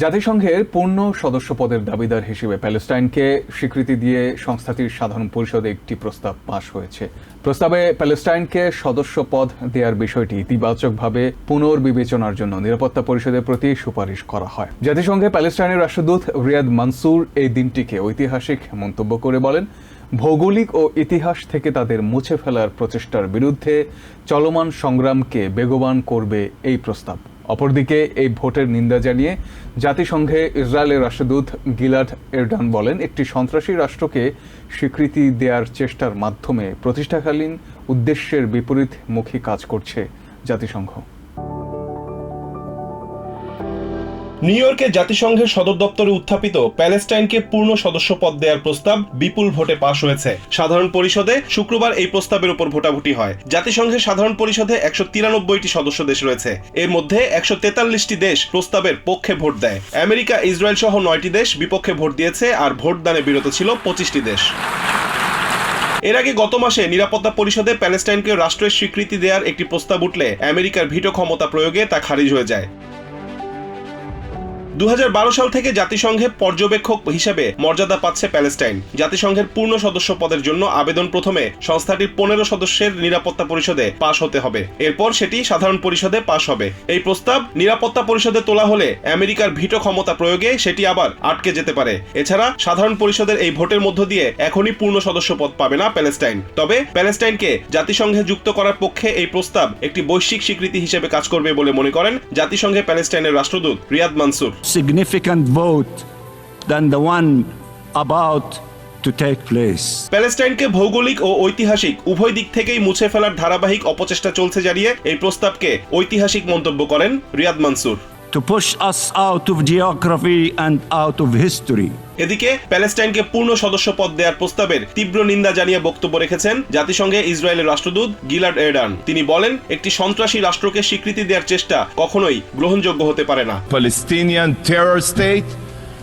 জাতিসংঘের পূর্ণ সদস্য পদের দাবিদার হিসেবে প্যালেস্টাইনকে স্বীকৃতি দিয়ে সংস্থাটির সাধারণ পরিষদে একটি প্রস্তাব পাশ হয়েছে। প্রস্তাবে প্যালেস্টাইনকে সদস্য পদ দেওয়ার বিষয়টি ইতিবাচকভাবে পুনর্বিবেচনার জন্য নিরাপত্তা পরিষদের প্রতি সুপারিশ করা হয়। জাতিসংঘে প্যালেস্টাইনের রাষ্ট্রদূত রিয়াদ মানসুর এই দিনটিকে ঐতিহাসিক মন্তব্য করে বলেন, ভৌগোলিক ও ইতিহাস থেকে তাদের মুছে ফেলার প্রচেষ্টার বিরুদ্ধে চলমান সংগ্রামকে বেগবান করবে এই প্রস্তাব। অপরদিকে এই ভোটের নিন্দা জানিয়ে জাতিসংঘে ইসরায়েলের রাষ্ট্রদূত গিলাড এরডান বলেন, একটি সন্ত্রাসী রাষ্ট্রকে স্বীকৃতি দেওয়ার চেষ্টার মাধ্যমে প্রতিষ্ঠাকালীন উদ্দেশ্যের বিপরীতমুখী কাজ করছে জাতিসংঘ। নিউ ইয়র্কে জাতিসংঘের সদর দপ্তরে উত্থাপিত প্যালেস্টাইনকে পূর্ণ সদস্য পদ দেওয়ার প্রস্তাব বিপুল ভোটে পাশ হয়েছে। সাধারণ পরিষদে শুক্রবার এই প্রস্তাবের উপর ভোটাভুটি হয়। জাতিসংঘের সাধারণ পরিষদে একশো তিরানব্বইটি সদস্য দেশ রয়েছে। এর মধ্যে একশো তেতাল্লিশটি দেশ প্রস্তাবের পক্ষে ভোট দেয়। আমেরিকা, ইসরায়েল সহ নয়টি দেশ বিপক্ষে ভোট দিয়েছে আর ভোটদানে বিরত ছিল পঁচিশটি দেশ। এর আগে গত মাসে নিরাপত্তা পরিষদে প্যালেস্টাইনকে রাষ্ট্রের স্বীকৃতি দেওয়ার একটি প্রস্তাব উঠলে আমেরিকার ভিটো ক্ষমতা প্রয়োগে তা খারিজ হয়ে যায়। দু হাজার বারো সাল থেকে জাতিসংঘে পর্যবেক্ষক হিসেবে মর্যাদা পাচ্ছে প্যালেস্টাইন। জাতিসংঘের পূর্ণ সদস্য পদের জন্য আবেদন প্রথমে সংস্থাটির পনেরো সদস্যের নিরাপত্তা পরিষদে পাশ হতে হবে। এরপর সেটি সাধারণ পরিষদে পাশ হবে। এই প্রস্তাব নিরাপত্তা পরিষদে তোলা হলে আমেরিকার ভিটো ক্ষমতা প্রয়োগে সেটি আবার আটকে যেতে পারে। এছাড়া সাধারণ পরিষদের এই ভোটের মধ্য দিয়ে এখনই পূর্ণ সদস্য পদ পাবে না প্যালেস্টাইন। তবে প্যালেস্টাইনকে জাতিসংঘে যুক্ত করার পক্ষে এই প্রস্তাব একটি বৈশ্বিক স্বীকৃতি হিসেবে কাজ করবে বলে মনে করেন জাতিসংঘে প্যালেস্টাইনের রাষ্ট্রদূত Riyad Mansur. Significant vote than the one about to take place. প্যালেস্টাইনকে ভৌগোলিক ও ঐতিহাসিক উভয় দিক থেকেই মুছে ফেলার ধারাবাহিক অপচেষ্টা চলছে জানিয়ে এই প্রস্তাবকে ঐতিহাসিক মন্তব্য করেন Riyad Mansur To push us out of geography and out of history. এদিকে প্যালেস্টাইনকে পূর্ণ সদস্য পদ দেওয়ার প্রস্তাবের তীব্র নিন্দা জানিয়ে বক্তব্য রেখেছেন জাতিসংঘে ইসরায়েলের রাষ্ট্রদূত গিলার্ড এডান তিনি বলেন একটি সন্ত্রাসী রাষ্ট্রকে স্বীকৃতি দেওয়ার চেষ্টা কখনোই গ্রহণযোগ্য হতে পারে না Palestinian terror state,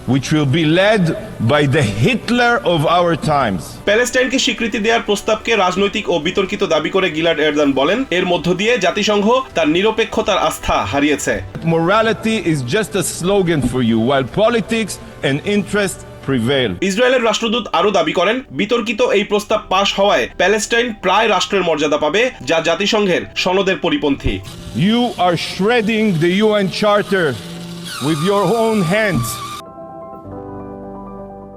which will be led by the Hitler of our times. প্যালেস্টাইনকে স্বীকৃতি দেওয়ার প্রস্তাবকে রাজনৈতিক ও বিতর্কিত দাবি করে গিলার্ড এরদান বলেন এর মধ্য দিয়ে জাতিসংঘ তার নিরপেক্ষতার আস্থা হারিয়েছে Morality is just a slogan for you, while politics and interest prevail. ইসরায়েলের রাষ্ট্রদূত আরও দাবি করেন বিতর্কিত এই প্রস্তাব পাশ হওয়ায় প্যালেস্টাইন প্রায় রাষ্ট্রের মর্যাদা পাবে যা জাতিসংঘের সনদের পরিপন্থী You are shredding the UN Charter with your own hands.